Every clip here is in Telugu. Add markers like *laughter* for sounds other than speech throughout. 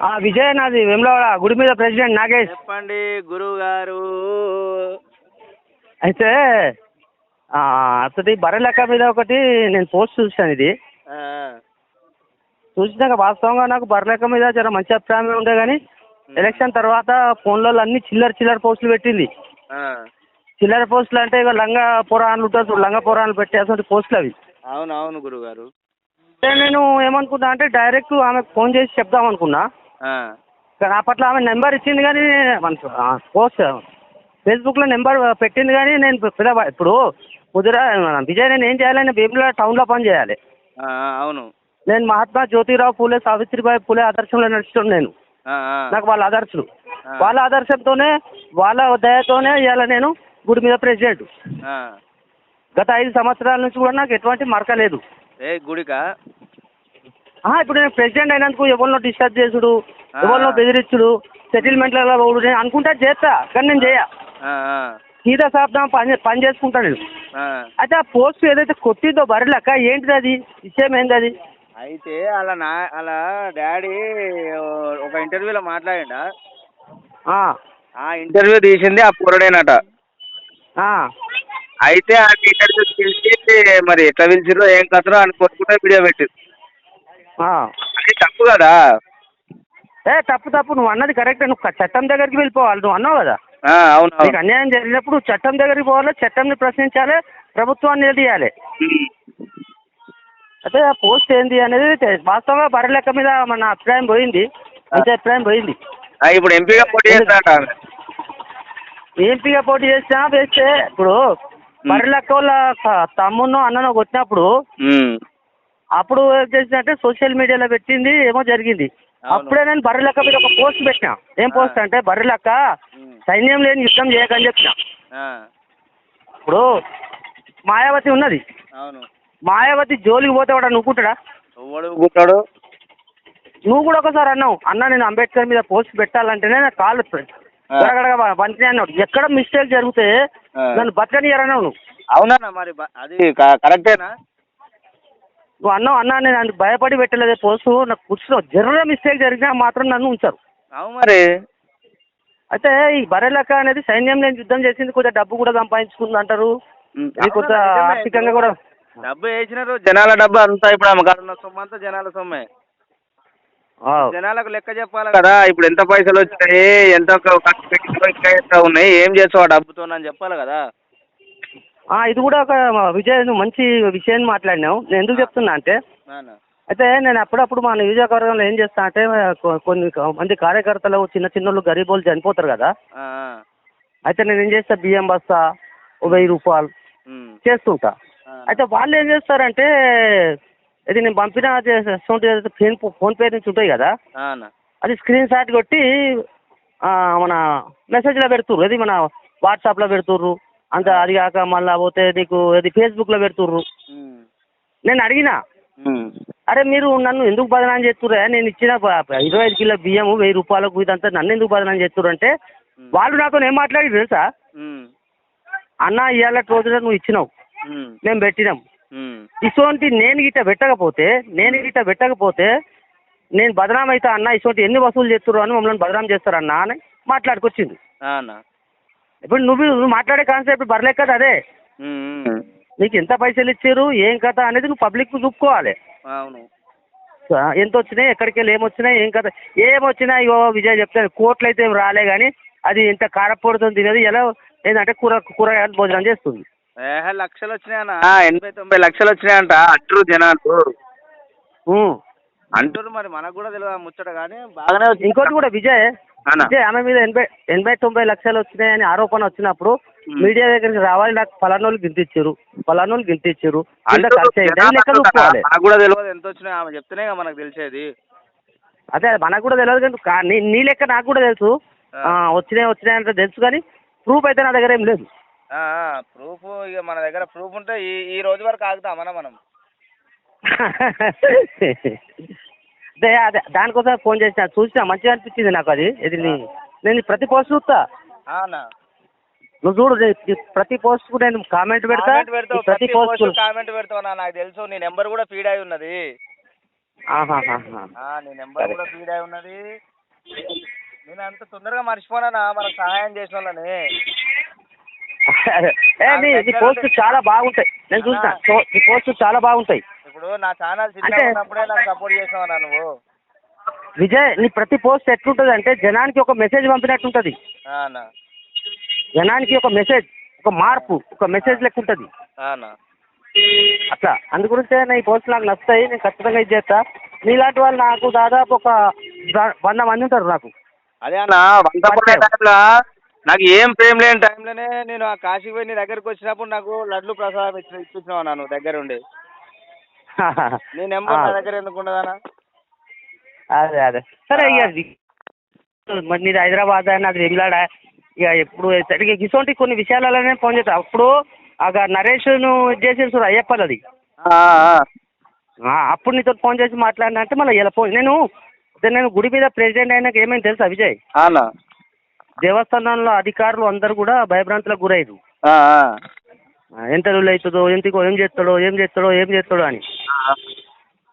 ఆ, విజయ్ నాది వెమ్లవాడ గుడి మీద ప్రెసిడెంట్ నాగేష్. చెప్పండి గురువు గారు అయితే అతడి బర్రె లెక్క మీద ఒకటి నేను పోస్ట్ చూసాను ఇది. చూసినాక వాస్తవంగా నాకు బర్రె లెక్క మీద జర మంచి అభిప్రాయం ఉండే కానీ ఎలక్షన్ తర్వాత ఫోన్లలో అన్ని చిల్లర చిల్లర పోస్టులు పెట్టింది. చిల్లర పోస్టులు అంటే ఇక లంగా పురాణాలు చూడు, లంగా పురాణాలు పెట్టేటువంటి పోస్టులు అవి. అవును అవును గురువు గారు అయితే నేను ఏమనుకున్నా అంటే డైరెక్ట్ ఆమెకు ఫోన్ చేసి చెప్దాం అనుకున్నా. కానీ అప్పట్లో ఆమె నెంబర్ ఇచ్చింది కానీ మన పోస్ట్ ఫేస్బుక్లో నెంబర్ పెట్టింది కానీ నేను ఇప్పుడు కుదిరా విజయ్ నేను ఏం చేయాలి నేను బేబీలో టౌన్లో పని చేయాలి. అవును. నేను మహాత్మా జ్యోతిరావు పూలే సావిత్రిబాయి పూలే ఆదర్శంలో నడుస్తున్నాను నేను. నాకు వాళ్ళ ఆదర్శులు. వాళ్ళ ఆదర్శంతోనే వాళ్ళ దయతోనే ఇవాళ నేను గుడి మీద ప్రెసిడెంట్. గత ఐదు సంవత్సరాల నుంచి కూడా నాకు ఎటువంటి మరక లేదు. ఏ గుడికా? ఇప్పుడు నేను ప్రెసిడెంట్ అయినందుకు ఎవరినో డిస్టర్బ్ చేసుడు. ఎవరినో బెదిరించుడు సెటిల్మెంట్లలో పోడు నేను అనుకుంటా చేస్తా కానీ నేను చేయ. సీదా సాబ్దాం పని పని చేసుకుంటా నేను. అయితే ఆ పోస్ట్ ఏదైతే కొట్టిందో బర్రెలక్క ఏంటిది అది? విషయం ఏంది అది? అయితే అలా నా అలా డాడీ ఒక ఇంటర్వ్యూలో మాట్లాడిండా? ఆ, ఇంటర్వ్యూ తీసింది ఆ పూరడేనట. అయితే ఆ ఇంటర్వ్యూ తీసి మరి ఎట్లా పిలిచిరో ఏం కథరో అని కొట్టుకుంటే వీడియో పెట్టింది. అది తప్పు కదా? ఏ తప్పు తప్పు. నువ్వు అన్నది కరెక్ట్ నువ్వు చట్టం దగ్గరికి వెళ్ళిపోవాలి. నువ్వు అన్నావు కదా? అవును నీకు అన్యాయం జరిగినప్పుడు చట్టం దగ్గరికి పోవాలి చట్టంని ప్రశ్నించాలి ప్రభుత్వాన్ని నిలదీయాలి. అయితే ఆ పోస్ట్ ఏంది అనేది వాస్తవంగా బర్రె లెక్క మీద మన అభిప్రాయం పోయింది. మంచి అభిప్రాయం పోయింది. ఇప్పుడు ఎంపీగా పోటీ ఆమె. ఎంపీగా పోటీ చేసినా వేస్తే ఇప్పుడు బర్రె లెక్క వాళ్ళ తమ్మున్నో అన్ననో కొట్టినప్పుడు. అప్పుడు ఏం చేసిందంటే సోషల్ మీడియాలో పెట్టింది ఏమో జరిగింది. అప్పుడే నేను బర్రె లెక్క మీద ఒక పోస్ట్ పెట్టినా. ఏం పోస్ట్ అంటే బర్రె లెక్క. సైన్యం లేని యుద్ధం చేయకని చెప్పిన. ఆ, ఇప్పుడు మాయావతి ఉన్నది. అవును. మాయావతి జోలికి పోతే వాడు ఎవడు? గుట్టాడు నువ్వు కూడా ఒకసారి అన్నావు. అన్న నేను అంబేద్కర్ మీద పోస్ట్ పెట్టాలంటేనే నా కాళ్ళు గడగడగా పంచినాయి అన్నావు ఎక్కడ మిస్టేక్ జరిగితే. నన్ను బతకనియరన్నావు నువ్వు. అవునా మరి అది కరెక్టేనా? నువ్వు అన్నావు అన్నా నేను అందుకు భయపడి పెట్టలేదు పోస్ట్ నాకు కూర్చున్నావు జర్ర మిస్టేక్ జరిగినా మాత్రం నన్ను ఉంచారు. మరి. అయితే ఈ బరెలక్క అనేది సైన్యం లేని యుద్ధం చేసింది కొంచెం డబ్బు కూడా సంపాదించుకుంది అంటారు. కొంత. ఆర్థికంగా కూడా డబ్బు వేసినారు జనాల డబ్బు అంతా ఇప్పుడు ఆమె కాడ ఉన్న సొమ్ము అంతా జనాల సొమ్మే. జనాలకు లెక్క చెప్పాలి కదా ఇప్పుడు ఎంత పైసలు వచ్చినాయి ఎంత ఖర్చు ఉన్నాయి ఏం చేస్తావు ఆ డబ్బుతో అని చెప్పాలి కదా. ఇది కూడా ఒక విజయ్ నువ్వు మంచి విషయాన్ని మాట్లాడినావు. నేను ఎందుకు చెప్తున్నా అంటే అయితే నేను అప్పుడప్పుడు మా నియోజకవర్గంలో ఏం చేస్తా అంటే కొన్ని మంది కార్యకర్తలు చిన్న చిన్నోళ్ళు గరీబ్ వాళ్ళు చనిపోతారు కదా. అయితే నేను ఏం చేస్తా బియ్యం బస్తా వెయ్యి రూపాయలు చేస్తుంటా. అయితే వాళ్ళు ఏం చేస్తారంటే ఇది నేను పంపిన ఫోన్ ఫోన్ పే నుంచి ఉంటాయి కదా అది స్క్రీన్ షాట్ కొట్టి మన మెసేజ్లో పెడుతుర్రు. అది మన వాట్సాప్లో పెడుతుర్రు. అంత అది కాక మళ్ళీ పోతే నీకు అది ఫేస్బుక్లో పెడుతుర్రు. ఉమ్, నేను అడిగినా. అరే మీరు నన్ను ఎందుకు బదనాం చేస్తుర్రా? నేను ఇచ్చిన ఇరవై ఐదు కిలో బియ్యము వెయ్యి రూపాయలకు ఇదంతా నన్ను ఎందుకు బదనాం చేస్తుర్రు అంటే వాళ్ళు నాతో ఏం మాట్లాడి తెలుసా? అన్న ఇవాళ రోజున నువ్వు ఇచ్చినావు. మేము. పెట్టినాం. ఇటువంటి నేను గిట్ట పెట్టకపోతే నేను గిట్ట పెట్టకపోతే నేను బదనాం అయితే అన్న ఇటువంటి ఎన్ని వసూలు చేస్తుర్రు అని మమ్మల్ని బదనాం చేస్తారన్నా అని మాట్లాడుకొచ్చింది. ఇప్పుడు నువ్వు నువ్వు మాట్లాడే కాన్సెప్ట్ బరలే కదా అదే. నీకు ఎంత పైసలు ఇచ్చారు ఏం కథ అనేది నువ్వు పబ్లిక్ చూపుకోవాలి. అవును. ఎంత వచ్చినాయి ఎక్కడికి వెళ్ళి ఏమొచ్చినాయి ఏం కథ ఏమొచ్చినా ఇగో విజయ్ చెప్తాను కోట్లు అయితే ఏం రాలే కానీ అది ఇంత కారపొడుతుంది తినేది ఎలా ఏంటంటే కూర కూరగాయలు భోజనం చేస్తుంది. ఏహే లక్షలు వచ్చినాయన్న ఎనభై తొంభై లక్షలు వచ్చినాయంట అంటారు జనాలు. అంటారు మరి మనకు కూడా తెలియదు ముచ్చట కానీ బాగానే ఇంకోటి కూడా విజయ్ విజయ్ ఆమె మీద ఎనభై ఎనభై తొంభై లక్షలు వచ్చినాయని ఆరోపణ వచ్చినప్పుడు మీడియా దగ్గరికి రావాలి నాకు ఫలానోళ్ళు గింతిచ్చారు ఫలానోళ్ళు గింతిచ్చారు నాకు కూడా తెలియదు ఎంత వచ్చినాయి ఆమె చెప్తేనే మనకు తెలిసేది. అదే మనకు కూడా తెలియదు కానీ నీ లెక్క నాకు కూడా తెలుసు. వచ్చినాయి వచ్చినాయి అంటే తెలుసు కానీ ప్రూఫ్ అయితే నా దగ్గర ఏం లేదు. ప్రూఫ్ ఇక మన దగ్గర ప్రూఫ్ ఉంటే ఈ ఈ రోజు వరకు ఆగుతామన్నా మనం. *laughs* అదే అదే దానికోసం ఫోన్ చేసిన చూసిన మంచిగా అనిపించింది నాకు అది ఇది నేను ప్రతి పోస్ట్ చూస్తా. నువ్వు చూడు ప్రతి పోస్ట్కు నేను కామెంట్ పెడతా ప్రతి పోస్ట్ కామెంట్ పెడతావు నాకు తెలుసు నీ నెంబర్ కూడా ఫీడ్ అయి ఉన్నది. నీ నెంబర్ కూడా ఫీడ్ అయి ఉన్నది. నేను అంత తొందరగా మర్చిపోనా మనకు సహాయం చేసిన వాళ్ళని *laughs* ఏ నీ పోస్ట్ చాలా బాగుంటాయి. నేను చూసిన నీ పోస్ట్ చాలా బాగుంటాయి. ఇప్పుడు నా ఛానల్ చిన్న అంటే- ఉన్నప్పుడే నాకు సపోర్ట్ చేసావా నువ్వు. విజయ్ నీ ప్రతి పోస్ట్ ఎట్లుంటుంది అంటే జనానికి ఒక మెసేజ్ పంపినట్టుంటది. ఆ, అన్న. జనానికి ఒక మెసేజ్ ఒక మార్పు ఒక మెసేజ్ లెక్క ఉంటుంది అట్లా. అందు గురించే నా ఈ పోస్ట్ నాకు నచ్చుతాయి నేను ఖచ్చితంగా ఇది చేస్తా. నీలాంటి వాళ్ళు నాకు దాదాపు ఒక వంద మంది ఉంటారు నాకు. అదే అన్న నాకు ఏం ప్రేమ లేని టైంలోనే నేను ఆ కాశీకి పోయి నీ దగ్గరికి వచ్చినప్పుడు నాకు లడ్లు ప్రసాదం ఇచ్చి నువ్వు దగ్గర ఉండి నీ నెంబర్ నా ఆ. దగ్గర ఎందుకు ఉండదన్నా అదే అదే. సరే ఇక అది మరి నీది హైదరాబాద్ నాది వెమ్లాడ ఇక ఎప్పుడు సరిగ్గా ఇటువంటి కొన్ని విషయాలలోనే ఫోన్ చేస్తా. అప్పుడు ఆగ నరేష్ను ఇది చేసి చూడు అయ్యప్పది అది అప్పుడు నీతో ఫోన్ చేసి మాట్లాడినా అంటే మళ్ళీ ఇలా ఫోన్ నేను అదే నేను గుడి మీద ప్రెసిడెంట్ అయినాక ఏమైంది తెలుసా విజయ్? అన్న దేవస్థానంలో అధికారులు అందరూ కూడా భయభ్రాంతులకు గురయ్యారు. ఎంత రూల్ అవుతుందో ఎంతకో ఏం చేస్తాడో ఏం చేస్తాడో ఏం చేస్తాడో అని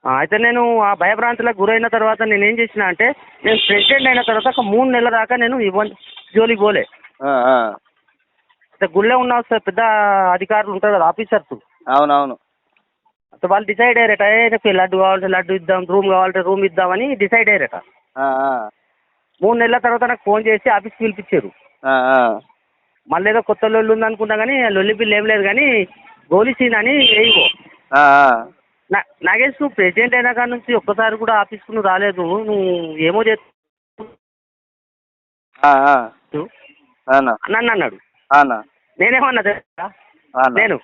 అయితే నేను ఆ భయభ్రాంతులకు గురైన తర్వాత నేను ఏం చేసిన అంటే నేను ప్రెసిడెంట్ అయిన తర్వాత ఒక మూడు నెలల దాకా నేను ఇవ్వని జోలికి పోలే. అయితే గుళ్ళో ఉన్న పెద్ద అధికారులు ఉంటారు కదా ఆఫీసర్స్ అవునవును వాళ్ళు డిసైడ్ అయ్యారట ఏ నాకు లడ్డు కావాలంటే లడ్డు ఇద్దాం రూమ్ కావాలంటే రూమ్ ఇద్దామని డిసైడ్ అయ్యారట. మూడు నెలల తర్వాత నాకు ఫోన్ చేసి ఆఫీస్కి పిలిపించారు. మళ్ళీ ఏదో కొత్త లొల్లి ఉందనుకున్నా కానీ ఆ లొల్లి బిల్లు ఏం లేదు కానీ గోలీ సీన్ అని వేయగో. నాగేష్ నువ్వు ప్రెసిడెంట్ అయినా కాడ నుంచి ఒక్కసారి కూడా ఆఫీస్కు నువ్వు రాలేదు నువ్వు ఏమో చేస్తూ. నన్ను అన్నాడు. అన్న. నేనేమన్నా తెలుసా? నేను.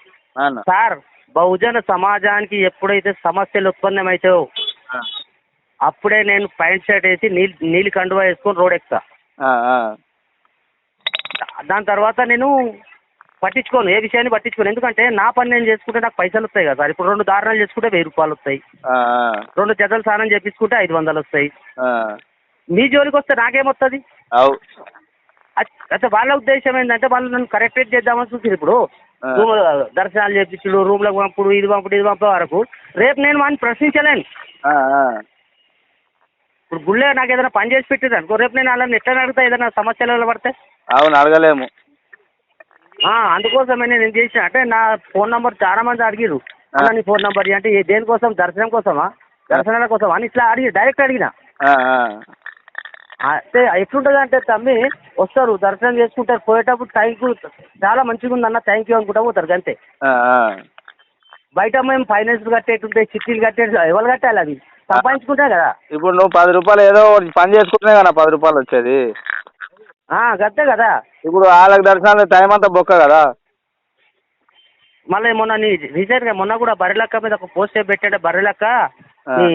సార్ బహుజన సమాజానికి ఎప్పుడైతే సమస్యలు ఉత్పన్నమవుతాయో అప్పుడే నేను ప్యాంట్ షర్ట్ వేసి నీళ్ళు నీళ్ళు కండువా వేసుకొని రోడ్ ఎక్కుతా. దాని తర్వాత నేను పట్టించుకోను ఏ విషయాన్ని పట్టించుకోను. ఎందుకంటే నా పని నేను చేసుకుంటే నాకు పైసలు వస్తాయి కదా సార్. ఇప్పుడు రెండు దారుణాలు చేసుకుంటే వెయ్యి రూపాయలు వస్తాయి. రెండు జతలు స్నానం చేపించుకుంటే ఐదు వందలు వస్తాయి. మీ జోలికి వస్తే నాకేమొస్తుంది అయితే వాళ్ళ ఉద్దేశం ఏంటంటే వాళ్ళు నన్ను కరెక్టేట్ చేద్దామని చూసారు ఇప్పుడు. దర్శనాలు చేపించుడు రూమ్లకు పంపుడు ఇది పంపుడు ఇది పంపే వరకు. రేపు నేను వాడిని ప్రశ్నించలేను. ఇప్పుడు గుళ్ళే నాకు ఏదైనా పని చేసి పెట్టింది అనుకో రేపు నేను వాళ్ళని ఎట్లా అడుగుతా ఏదైనా సమస్యలు పడితే? అవును అడగలేము. ఆ, అందుకోసమే నేను చేసిన అంటే నా ఫోన్ నంబర్ చాలా మంది అడిగిరు నీ ఫోన్ నంబర్ అంటే దేనికోసం? దర్శనం కోసమా? దర్శనాల కోసం అని ఇట్లా అడిగి డైరెక్ట్ అడిగిన. అయితే ఎట్లుంటుంది అంటే తమ్మి వస్తారు దర్శనం చేసుకుంటారు. పోయేటప్పుడు థ్యాంక్ యూ చాలా మంచిగా ఉందన్న థ్యాంక్ యూ అనుకుంటా పోతారు అంతే. బయట మేము ఫైనాన్స్ కట్టేటుంటాయి చిట్టీలు కట్టేది ఎవరు కట్టాలి అవి సంపాదించుకుంటే కదా. ఇప్పుడు నువ్వు పది రూపాయలు ఏదో పని చేసుకుంటున్నా కదా పది రూపాయలు వచ్చేది. ఆ, గంతే కదా. ఇప్పుడు వాళ్ళకి దర్శనాలు టైం అంతా బొక్క కదా. మళ్ళీ మొన్న నీ రీసెంట్గా మొన్న కూడా బర్రెలక్క మీద ఒక పోస్ట్ పెట్టాడు బర్రెలక్క. నీ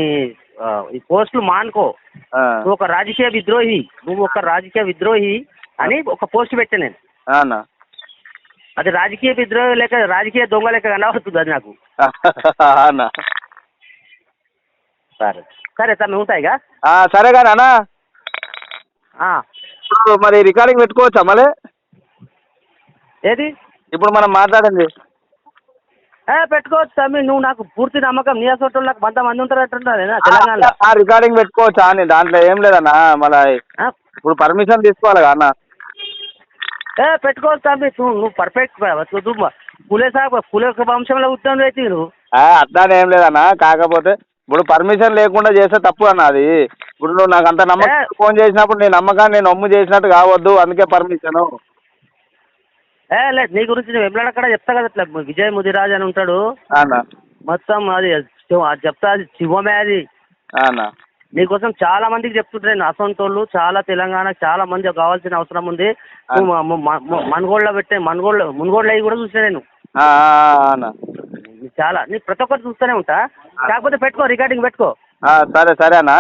ఈ పోస్టులు మానుకో. నువ్వు ఒక రాజకీయ విద్రోహి. నువ్వు ఒక రాజకీయ విద్రోహి అని ఒక పోస్ట్ పెట్టాను నేను. అన్న అది రాజకీయ విద్రోహి లేక రాజకీయ దొంగ లెక్క కనబడుతుంది అది నాకు. అన్న సరే. సరే తమ్మి ఉంటాయిగా? సరే కానీ అన్న ఇప్పుడు మరి రికార్డింగ్ పెట్టుకోవచ్చా మళ్ళీ ఏది ఇప్పుడు మనం మాట్లాడింది ఏ పెట్టుకోవచ్చు తమ్మి నువ్వు నాకు పూర్తి నమ్మకం నీ అసోటోళ్ళకి వంద మంది ఉంటారట్టున్నారు తెలంగాణలో ఆ రికార్డింగ్ పెట్టుకోవచ్చా అని దాంట్లో ఏం లేదన్న మళ్ళీ ఇప్పుడు పర్మిషన్ తీసుకోవాలి అన్న ఏ పెట్టుకోవచ్చు తమ్మి నువ్వు నువ్వు పర్ఫెక్ట్ నువ్వు పులే సాబ్ పులే వంశంలో ఉద్యోగం అయితే నువ్వు ఆ, అట్లానే ఏం లేదన్న కాకపోతే ఇప్పుడు పర్మిషన్ లేకుండా చేస్తే తప్పు అన్న అది. ఇప్పుడు నువ్వు నాకు అంత నమ్మకం. ఫోన్ చేసినప్పుడు నీ నమ్మకాన్ని నేను నమ్ము చేసినట్టు కావద్దు అందుకే పర్మిషన్ ఏ లేదు నీ గురించి నువ్వు ఎప్పుడక్కడ చెప్తా కదా ఇట్లా విజయ్ ముదిరాజ్ అని ఉంటాడు. అన్న. మొత్తం అది చెప్తా అది శివమే అది. అన్న. నీకోసం చాలా మందికి చెప్తుంటారు నేను అసొంటోళ్ళు చాలా తెలంగాణ చాలా మంది కావాల్సిన అవసరం ఉంది. నువ్వు మ- మ- మ- మనుగోడులో పెట్టే మనుగోడు మునుగోడులో అవి కూడా చూసిన నేను. చాలా నీ ప్రతి ఒక్కటి చూస్తూనే ఉంటా. కాకపోతే పెట్టుకో రికార్డింగ్ పెట్టుకో. సరే సరే అన్న